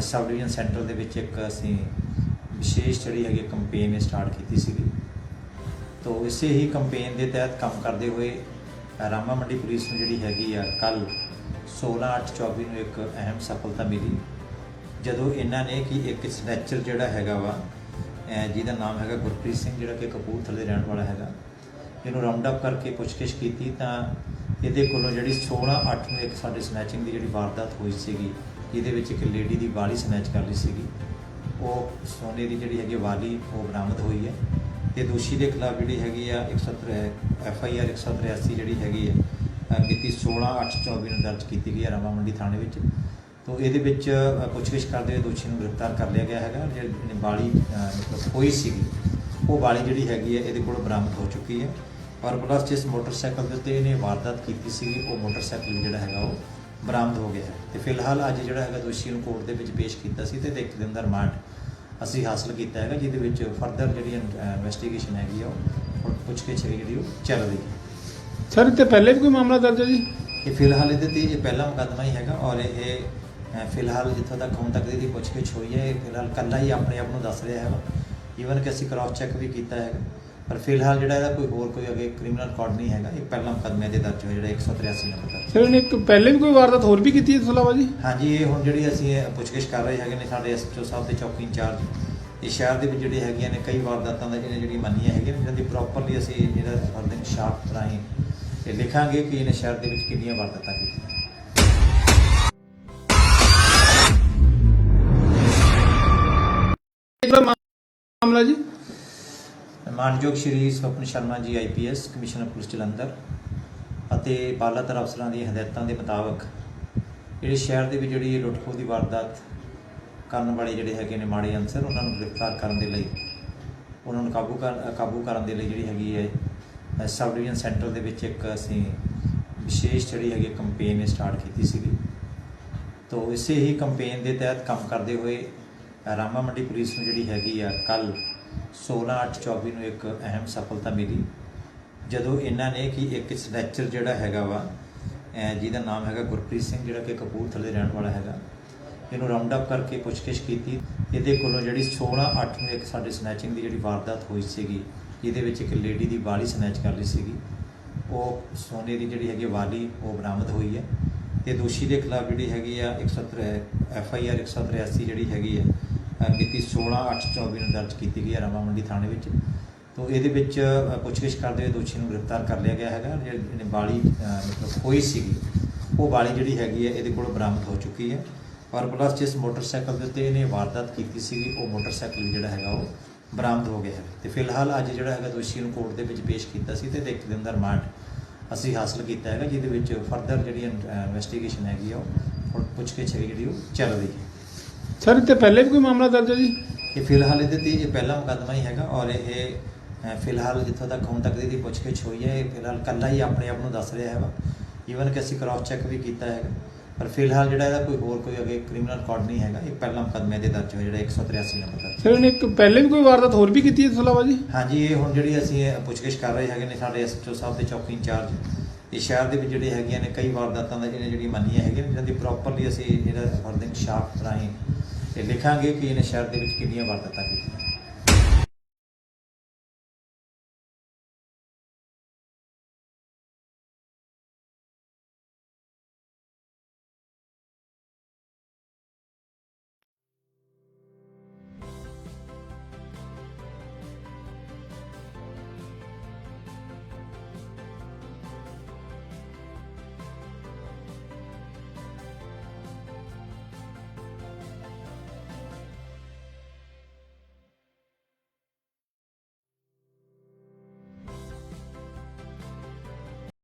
Sub division centre ਦੇ ਵਿੱਚ ਇੱਕ ਅਸੀਂ ਵਿਸ਼ੇਸ਼ ਜਿਹੜੀ ਹੈਗੀ ਕੰਪੇਨ ਸਟਾਰਟ ਕੀਤੀ ਸੀਗੀ। ਤੋ ਇਸੇ ਹੀ ਕੰਪੇਨ ਦੇ ਤਹਿਤ ਕੰਮ ਕਰਦੇ ਹੋਏ ਰਾਮਾ ਮੰਡੀ ਪੁਲਿਸ ਨੂੰ ਜਿਹੜੀ ਹੈਗੀ ਆ ਕੱਲ 16/8/24 ਨੂੰ ਇੱਕ ਅਹਿਮ ਸਫਲਤਾ ਮਿਲੀ। ਜਦੋਂ ਇਹਨਾਂ ਨੇ ਕਿ ਇੱਕ ਸਨੈਚਰ ਜਿਹੜਾ ਹੈਗਾ ਵਾ ਜਿਹਦਾ ਨਾਮ ਹੈਗਾ ਗੁਰਪ੍ਰੀਤ ਸਿੰਘ, ਜਿਹੜਾ ਕਿ ਕਪੂਰਥਲੇ ਦੇ ਰਹਿਣ ਵਾਲਾ ਹੈਗਾ, ਇਹਨੂੰ ਰਾਉਂਡ ਅਪ ਕਰਕੇ ਪੁੱਛਗਿੱਛ ਕੀਤੀ ਤਾਂ ਇਹਦੇ ਕੋਲੋਂ ਜਿਹੜੀ 16/8 ਨੂੰ ਇੱਕ ਸਾਡੇ ਸਨੈਚਿੰਗ ਦੀ ਜਿਹੜੀ ਵਾਰਦਾਤ ਹੋਈ ਸੀਗੀ ਜਿਹਦੇ ਵਿੱਚ ਇੱਕ ਲੇਡੀ ਦੀ ਵਾਲੀ ਸਨੈਚ ਕਰ ਲਈ ਸੀਗੀ। ਉਹ ਸੋਨੇ ਦੀ ਜਿਹੜੀ ਹੈਗੀ ਵਾਲੀ, ਉਹ ਬਰਾਮਦ ਹੋਈ ਹੈ। ਤੇ ਦੋਸ਼ੀ ਦੇ ਖਿਲਾਫ ਜਿਹੜੀ ਹੈਗੀ ਆ 170 ਐਫ ਆਈ ਆਰ 183 ਜਿਹੜੀ ਹੈਗੀ ਹੈ ਅਹ ਮਿਤੀ 16/8/24 ਨੂੰ ਦਰਜ ਕੀਤੀ ਗਈ ਹੈ ਰਾਮਾ ਮੰਡੀ ਥਾਣੇ ਵਿੱਚ। ਤੋ ਇਹਦੇ ਵਿੱਚ ਪੁੱਛਗਿੱਛ ਕਰਦੇ ਹੋਏ ਦੋਸ਼ੀ ਨੂੰ ਗ੍ਰਿਫਤਾਰ ਕਰ ਲਿਆ ਗਿਆ ਹੈਗਾ। ਜਿਹੜੀ ਵਾਲੀ ਮਤਲਬ ਹੋਈ ਸੀਗੀ, ਉਹ ਵਾਲੀ ਜਿਹੜੀ ਹੈਗੀ ਹੈ ਇਹਦੇ ਕੋਲ ਬਰਾਮਦ ਹੋ ਚੁੱਕੀ ਹੈ। ਪਰ ਪਲੱਸ ਜਿਸ ਮੋਟਰਸਾਈਕਲ ਦੇ ਉੱਤੇ ਇਹਨੇ ਵਾਰਦਾਤ ਕੀਤੀ ਸੀਗੀ, ਉਹ ਮੋਟਰਸਾਈਕਲ ਜਿਹੜਾ ਹੈਗਾ ਉਹ ਬਰਾਮਦ ਹੋ ਗਿਆ ਹੈ। ਤੇ ਫਿਲਹਾਲ ਅੱਜ ਜਿਹੜਾ ਹੈਗਾ ਦੋਸ਼ੀ ਨੂੰ ਕੋਰਟ ਦੇ ਵਿੱਚ ਪੇਸ਼ ਕੀਤਾ ਸੀ ਤੇ ਇੱਕ ਦਿਨ ਦਾ ਰਿਮਾਂਡ ਅਸੀਂ ਹਾਸਲ ਕੀਤਾ ਹੈਗਾ ਜਿਹਦੇ ਵਿੱਚ ਫਰਦਰ ਜਿਹੜੀ ਇਨਵੈਸਟੀਗੇਸ਼ਨ ਹੈਗੀ ਆ ਉਹ ਪੁੱਛਗਿੱਛ ਹੈਗੀ ਜਿਹੜੀ ਉਹ ਚੱਲ ਰਹੀ ਹੈ। ਸਰ ਇਹ ਤੇ ਪਹਿਲੇ ਵੀ ਕੋਈ ਮਾਮਲਾ ਦਰਜ ਹੈ ਜੀ? ਇਹ ਫਿਲਹਾਲ ਇਹਦੇ ਤੇ ਇਹ ਪਹਿਲਾ ਮੁਕੱਦਮਾ ਹੀ ਹੈਗਾ ਔਰ ਇਹ ਫਿਲਹਾਲ ਜਿੱਥੋਂ ਤੱਕ ਹੁਣ ਤੱਕ ਦੀ ਪੁੱਛਗਿੱਛ ਹੋਈ ਹੈ ਇਹ ਫਿਲਹਾਲ ਕੱਲਾ ਹੀ ਆਪਣੇ ਆਪ ਨੂੰ ਦੱਸ ਰਿਹਾ ਹੈਗਾ। ਈਵਨ ਕਿ ਅਸੀਂ ਕ੍ਰਾਸ ਚੈੱਕ ਵੀ ਕੀਤਾ ਹੈਗਾ। ਪਰ ਫਿਲਹਾਲ ਜਿਹੜਾ ਇਹਦਾ ਕੋਈ ਹੋਰ ਕੋਈ ਅਗੇ ਕ੍ਰਿਮੀਨਲ ਰਿਕਾਰਡ ਨਹੀਂ ਹੈਗਾ ਇਹ ਪਹਿਲਾ ਮੁਕੱਦਮੇ ਦੇ ਦਰਜ ਹੋਇਆ ਜਿਹੜਾ 183 ਨੰਬਰ ਦਾ ਸਰ ਇਹਨੇ ਇੱਕ ਪਹਿਲੇ ਵੀ ਕੋਈ ਵਾਰਦਾਤ ਹੋਰ ਵੀ ਕੀਤੀ ਹੈ ਇਸ ਤੋਂ ਇਲਾਵਾ ਜੀ ਹਾਂਜੀ ਇਹ ਹੁਣ ਜਿਹੜੀ ਅਸੀਂ ਇਹ ਪੁੱਛਗਿੱਛ ਕਰ ਰਹੇ ਹੈਗੇ ਨੇ ਸਾਡੇ ਐਸਪੀਓ ਸਾਹਿਬ ਦੇ ਚੌਕੀ ਇੰਚਾਰਜ ਇਹ ਸ਼ਹਿਰ ਦੇ ਵਿੱਚ ਜਿਹੜੇ ਹੈਗੀਆਂ ਨੇ ਕਈ ਵਾਰਦਾਤਾਂ ਦਾ ਜਿਹਨੇ ਜਿਹੜੀ ਮੰਨੀਆਂ ਹੈਗੀਆਂ ਨੇ ਜਿਹਨਾਂ ਦੀ ਪ੍ਰੋਪਰਲੀ ਅਸੀਂ ਜਿਹੜਾ ਹਰ ਦਿਨ ਸ਼ਾਰਪ ਰਾਹੀਂ ਇਹ ਲਿਖਾਂਗੇ ਕਿ ਇਹਨੇ ਸ਼ਹਿਰ ਦੇ ਵਿੱਚ ਕਿੰਨੀਆਂ ਵਾਰਦਾਤਾਂ ਕੀਤੀਆਂ। ਇਹਦਾ ਮਾਮਲਾ ਜੀ? ਮਾਨਯੋਗ ਸ਼੍ਰੀ Swapan Sharma ji IPS commissioner police Jalandhar ਅਤੇ ਬਾਲਾਤਰ ਅਫਸਰਾਂ ਦੀਆਂ ਹਦਾਇਤਾਂ ਦੇ ਮੁਤਾਬਕ ਜਿਹੜੇ ਸ਼ਹਿਰ ਦੇ ਵਿੱਚ ਜਿਹੜੀ ਇਹ ਲੁੱਟਖੋ ਦੀ ਵਾਰਦਾਤ ਕਰਨ ਵਾਲੇ ਜਿਹੜੇ ਹੈਗੇ ਨੇ ਮਾੜੇ ਅਨਸਰ, ਉਹਨਾਂ ਨੂੰ ਗ੍ਰਿਫਤਾਰ ਕਰਨ ਦੇ ਲਈ, ਉਹਨਾਂ ਨੂੰ ਕਾਬੂ ਕਰ, ਕਾਬੂ ਕਰਨ ਦੇ ਲਈ ਜਿਹੜੀ ਹੈਗੀ ਹੈ ਸਬ ਡਿਵੀਜ਼ਨ ਸੈਂਟਰ ਦੇ ਵਿੱਚ ਇੱਕ ਅਸੀਂ ਵਿਸ਼ੇਸ਼ ਜਿਹੜੀ ਹੈਗੀ ਕੰਪੇਨ ਸਟਾਰਟ ਕੀਤੀ ਸੀਗੀ। ਤੋ ਇਸੇ ਹੀ ਕੰਪੇਨ ਦੇ ਤਹਿਤ ਕੰਮ ਕਰਦੇ ਹੋਏ ਰਾਮਾ ਮੰਡੀ ਪੁਲਿਸ ਨੂੰ ਜਿਹੜੀ ਹੈਗੀ ਆ ਕੱਲ 16/8/24 ਨੂੰ ਇੱਕ ਅਹਿਮ ਸਫਲਤਾ ਮਿਲੀ। ਜਦੋਂ ਇਹਨਾਂ ਨੇ ਕਿ ਇੱਕ ਸਨੈਚਰ ਜਿਹੜਾ ਹੈਗਾ ਵਾ ਜਿਹਦਾ ਨਾਮ ਹੈਗਾ ਗੁਰਪ੍ਰੀਤ ਸਿੰਘ, ਜਿਹੜਾ ਕਿ ਕਪੂਰਥਲੇ ਰਹਿਣ ਵਾਲਾ ਹੈਗਾ, ਇਹਨੂੰ ਰਾਉਂਡ ਅਪ ਕਰਕੇ ਪੁੱਛਗਿੱਛ ਕੀਤੀ। ਇਹਦੇ ਕੋਲੋਂ ਜਿਹੜੀ 16/8 ਨੂੰ ਇੱਕ ਸਾਡੇ ਸਨੈਚਿੰਗ ਦੀ ਜਿਹੜੀ ਵਾਰਦਾਤ ਹੋਈ ਸੀਗੀ ਜਿਹਦੇ ਵਿੱਚ ਇੱਕ ਲੇਡੀ ਦੀ ਵਾਲੀ ਸਨੈਚ ਕਰ ਲਈ ਸੀਗੀ। ਉਹ ਸੋਨੇ ਦੀ ਜਿਹੜੀ ਹੈਗੀ ਵਾਲੀ, ਉਹ ਬਰਾਮਦ ਹੋਈ ਹੈ। ਤੇ ਦੋਸ਼ੀ ਦੇ ਖਿਲਾਫ ਜਿਹੜੀ ਹੈਗੀ ਆ 170 ਐਫ ਆਈ ਆਰ 183 ਜਿਹੜੀ ਹੈਗੀ ਹੈ ਮਿਤੀ 16/8/24 ਨੂੰ ਦਰਜ ਕੀਤੀ ਗਈ ਹੈ ਰਾਮਾ ਮੰਡੀ ਥਾਣੇ ਵਿੱਚ। ਤੋ ਇਹਦੇ ਵਿੱਚ ਪੁੱਛਗਿੱਛ ਕਰਦੇ ਹੋਏ ਦੋਸ਼ੀ ਨੂੰ ਗ੍ਰਿਫਤਾਰ ਕਰ ਲਿਆ ਗਿਆ ਹੈਗਾ। ਜਿਹੜੀ ਬਾਲੀ ਮਤਲਬ ਹੋਈ ਸੀਗੀ, ਉਹ ਬਾਲੀ ਜਿਹੜੀ ਹੈਗੀ ਹੈ, ਇਹਦੇ ਕੋਲ ਬਰਾਮਦ ਹੋ ਚੁੱਕੀ ਹੈ। ਔਰ ਪਲੱਸ ਜਿਸ ਮੋਟਰਸਾਈਕਲ ਦੇ ਉੱਤੇ ਇਹਨੇ ਵਾਰਦਾਤ ਕੀਤੀ ਸੀਗੀ, ਉਹ ਮੋਟਰਸਾਈਕਲ ਵੀ ਜਿਹੜਾ ਹੈਗਾ, ਉਹ ਬਰਾਮਦ ਹੋ ਗਿਆ ਹੈ ਤੇ ਫਿਲਹਾਲ ਅੱਜ ਜਿਹੜਾ ਹੈਗਾ ਦੋਸ਼ੀ ਨੂੰ ਕੋਰਟ ਦੇ ਵਿੱਚ ਪੇਸ਼ ਕੀਤਾ ਸੀ ਤੇ ਇੱਕ ਦਿਨ ਦਾ ਰਿਮਾਂਡ ਅਸੀਂ ਹਾਸਲ ਕੀਤਾ ਹੈਗਾ, ਜਿਹਦੇ ਵਿੱਚ ਫਰਦਰ ਜਿਹੜੀ ਇਨਵੈਸਟੀਗੇਸ਼ਨ ਹੈਗੀ ਆ, ਉਹ ਹੁਣ ਪੁੱਛਗਿੱਛ ਹੈਗੀ ਜਿਹੜੀ, ਉਹ ਚੱਲ ਰਹੀ ਹੈ। ਸਰ ਇਹ ਤੇ ਪਹਿਲੇ ਵੀ ਕੋਈ ਮਾਮਲਾ ਦਰਜ ਹੈ ਜੀ? ਇਹ ਫਿਲਹਾਲ ਇਹਦੇ ਤੇ ਇਹ ਪਹਿਲਾ ਮੁਕੱਦਮਾ ਹੀ ਹੈਗਾ ਔਰ ਇਹ ਫਿਲਹਾਲ ਜਿੱਥੋਂ ਤੱਕ ਹੁਣ ਤੱਕ ਦੀ ਪੁੱਛਗਿੱਛ ਹੋਈ ਹੈ ਇਹ ਫਿਲਹਾਲ ਕੱਲਾ ਹੀ ਆਪਣੇ ਆਪ ਨੂੰ ਦੱਸ ਰਿਹਾ ਹੈਗਾ। ਈਵਨ ਕਿ ਅਸੀਂ ਕ੍ਰਾਸ ਚੈੱਕ ਵੀ ਕੀਤਾ ਹੈਗਾ। ਪਰ ਫਿਲਹਾਲ ਜਿਹੜਾ ਇਹਦਾ ਕੋਈ ਹੋਰ ਕੋਈ ਅਗੇ ਕ੍ਰਿਮੀਨਲ ਰਿਕਾਰਡ ਨਹੀਂ ਹੈਗਾ ਇਹ ਪਹਿਲਾ ਮੁਕੱਦਮੇ ਦੇ ਦਰਜ ਹੋਇਆ ਜਿਹੜਾ 183 ਨੰਬਰ ਦਾ ਸਰ ਇਹਨੇ ਇੱਕ ਪਹਿਲੇ ਵੀ ਕੋਈ ਵਾਰਦਾਤ ਹੋਰ ਵੀ ਕੀਤੀ ਹੈ ਇਸ ਤੋਂ ਇਲਾਵਾ ਜੀ? ਹਾਂਜੀ ਇਹ ਹੁਣ ਜਿਹੜੀ ਅਸੀਂ ਇਹ ਪੁੱਛਗਿੱਛ ਕਰ ਰਹੇ ਹੈਗੇ ਨੇ ਸਾਡੇ ਐਸਪੀਓ ਸਾਹਿਬ ਦੇ ਚੌਕੀ ਇੰਚਾਰਜ। ਇਹ ਸ਼ਹਿਰ ਦੇ ਵਿੱਚ ਜਿਹੜੇ ਹੈਗੀਆਂ ਨੇ ਕਈ ਵਾਰਦਾਤਾਂ ਦਾ ਜਿਹਨੇ ਜਿਹੜੀ ਮੰਨੀਆਂ ਹੈਗੀਆਂ ਨੇ ਜਿਹਨਾਂ ਦੀ ਪ੍ਰੋਪਰਲੀ ਅਸੀਂ ਜਿਹੜਾ ਹਰ ਦਿਨ ਸ਼ਾਰਪ ਰਾਹੀਂ ਇਹ ਲਿਖਾਂਗੇ ਕਿ ਇਹਨੇ ਸ਼ਹਿਰ ਦੇ ਵਿੱਚ ਕਿੰਨੀਆਂ ਵਾਰਦਾਤਾਂ ਕੀਤੀਆਂ।